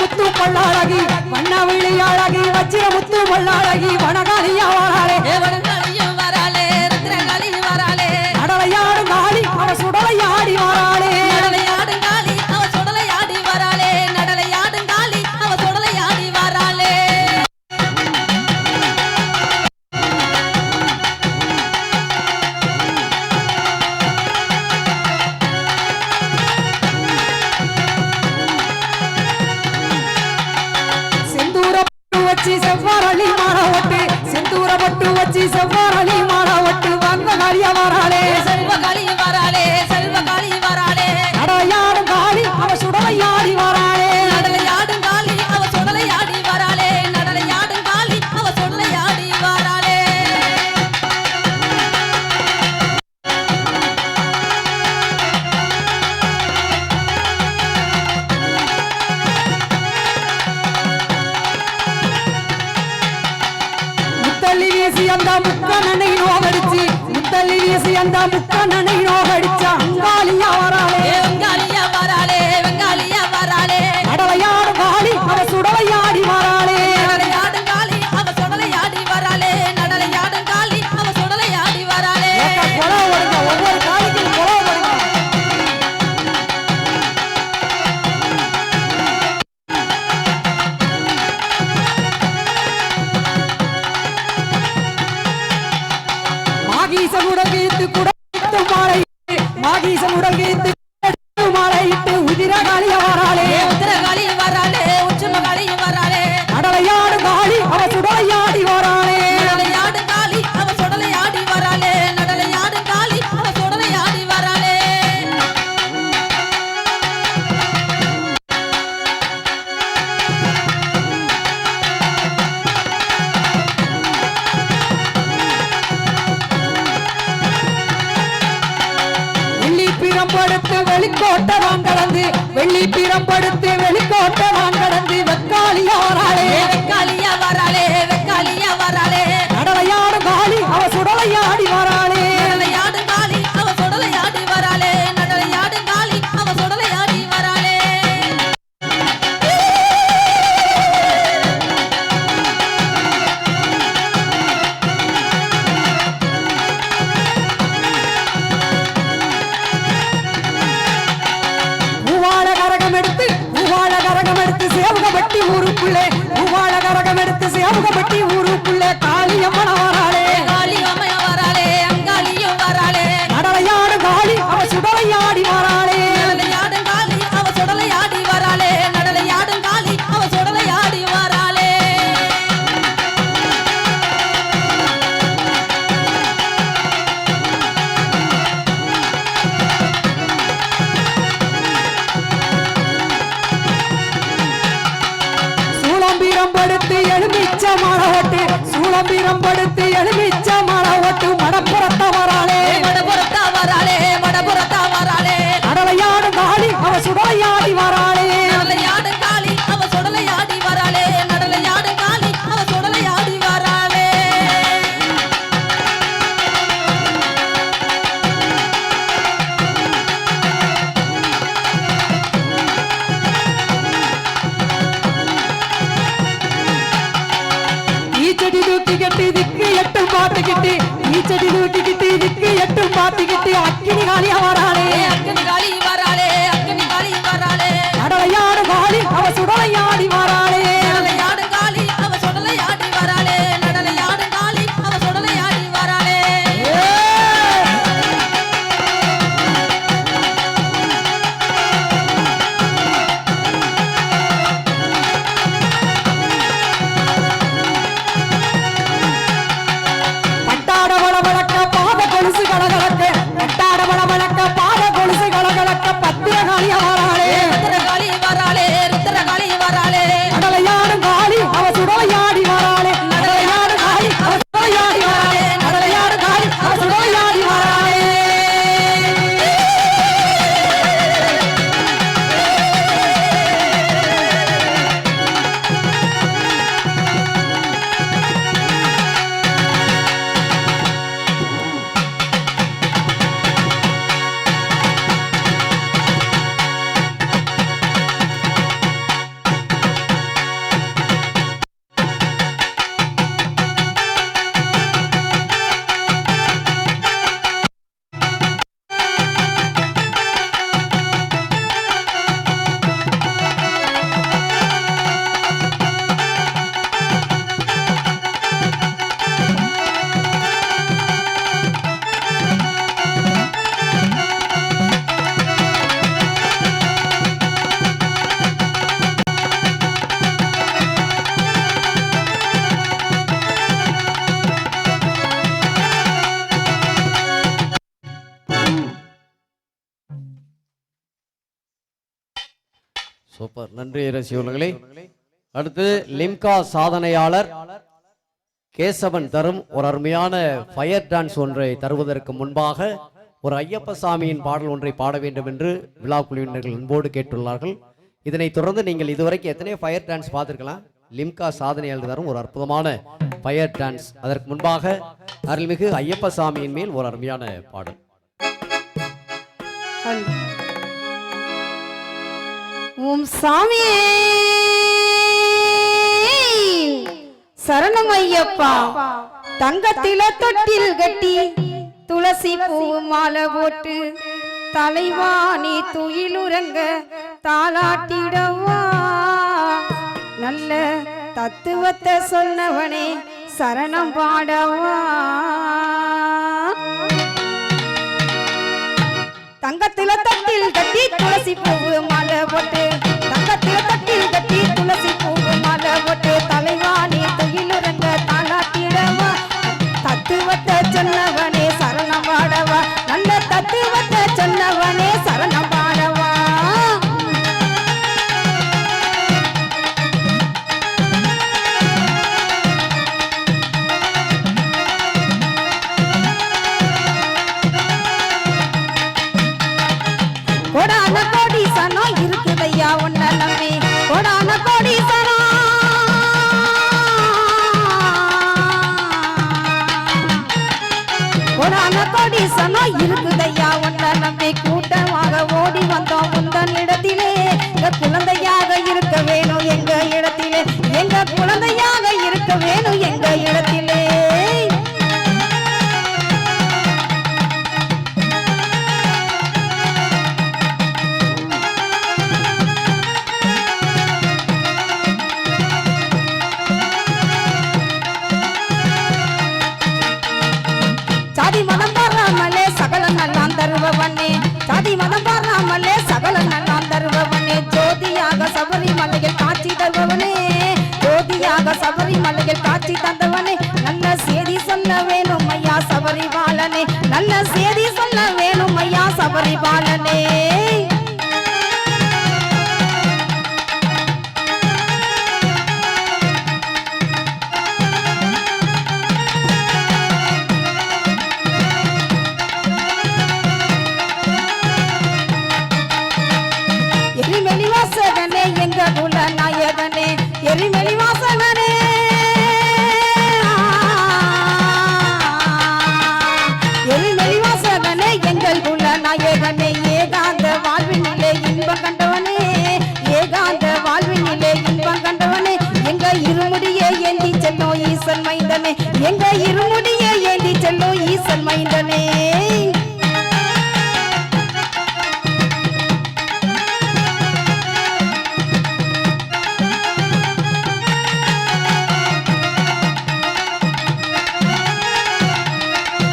முத்து பொல்லாழகி வண்ண விழி அழகி வச்சிர முத்து பொல்லாழகி வனகாலியா வாழாளே Batiza o Borolima அந்த முக்கணனை படுத்து வெளிக்கோட்ட நான் கடந்து வெள்ளி பிறம் படுத்து வெளிக்கோட்ட நான் கடந்து வெக்காலியா வராளே வெக்காலியா வராளே வெக்காலியா வராளே திசையாமுகப்பட்டி ஊருக்குள்ள காளியம்மனவான போட்டு சூளம்பீரம் படுத்து எலுமிச்ச மர ஓட்டு மடப்புறத்த வராளே. மடப்புறத்த வராளே மடப்புறத்த வராளே. கடலையாடு காளி அவ சுடலையாடி வரா. கட்டிக்கிட்டு இதுக்கு எட்டு பாத்துக்கிட்டு நீச்சடி தூக்கிக்கிட்டு இதுக்கு எட்டு பாத்துக்கிட்டு அக்கினி காலியா வராளே அக்கினி காலி வராளே அக்கினி காலி வராளே கடலையாடு காலி அவ சுடலையாடி வராளே சூப்பர். நன்றி ரசிகர்களே. அடுத்து லிம்கா சாதனையாளர் கேசவன் தரும் ஒரு அருமையான ஃபயர் டான்ஸ் ஒன்றை தருவதற்கு முன்பாக ஒரு ஐயப்ப சாமியின் பாடல் ஒன்றை பாட வேண்டும் என்று விழா குழுவினர்கள் அன்போடு கேட்டுள்ளார்கள். இதனைத் தொடர்ந்து நீங்கள் இதுவரைக்கும் எத்தனையோ ஃபயர் டான்ஸ் பார்த்துருக்கலாம்? லிம்கா சாதனையாளர் தரும் ஒரு அற்புதமான ஃபயர் டான்ஸ் அதற்கு முன்பாக அருள்மிகு ஐயப்ப சாமியின் மேல் ஒரு அருமையான பாடல். உம் சாமியே! சரணம் ஐயப்பா தங்கத்தில தொட்டில் கட்டி துளசி பூ மாலை போட்டு தலைவாணி துயிலுறங்க தாளாட்டிடவா. நல்ல தத்துவத்தை சொன்னவனே சரணம் பாடவா. தங்கத்தில தட்டில் கட்டி துளசி பூவு மாலை போட்டு தங்கத்தில தட்டில் கட்டி துளசி பூ கொடான கோடி சனம் இருக்குதையா ஒன்ற நம்பி கூட்டமாக ஓடி வந்தோம். சொல்ல வேணும் ஐயா சபரிபாலனே நல்ல செய்தி சொல்ல வேணும் ஐயா சபரிபாலனே எரிமெலி வாசகனே எங்க குல நாயகனே எரிமெலி வாசகனே ஏந்தி செல்லோ ஈசன் மைந்தனே. எங்க இருமுடிய ஏந்தி செல்லோ ஈசன் மைந்தனே.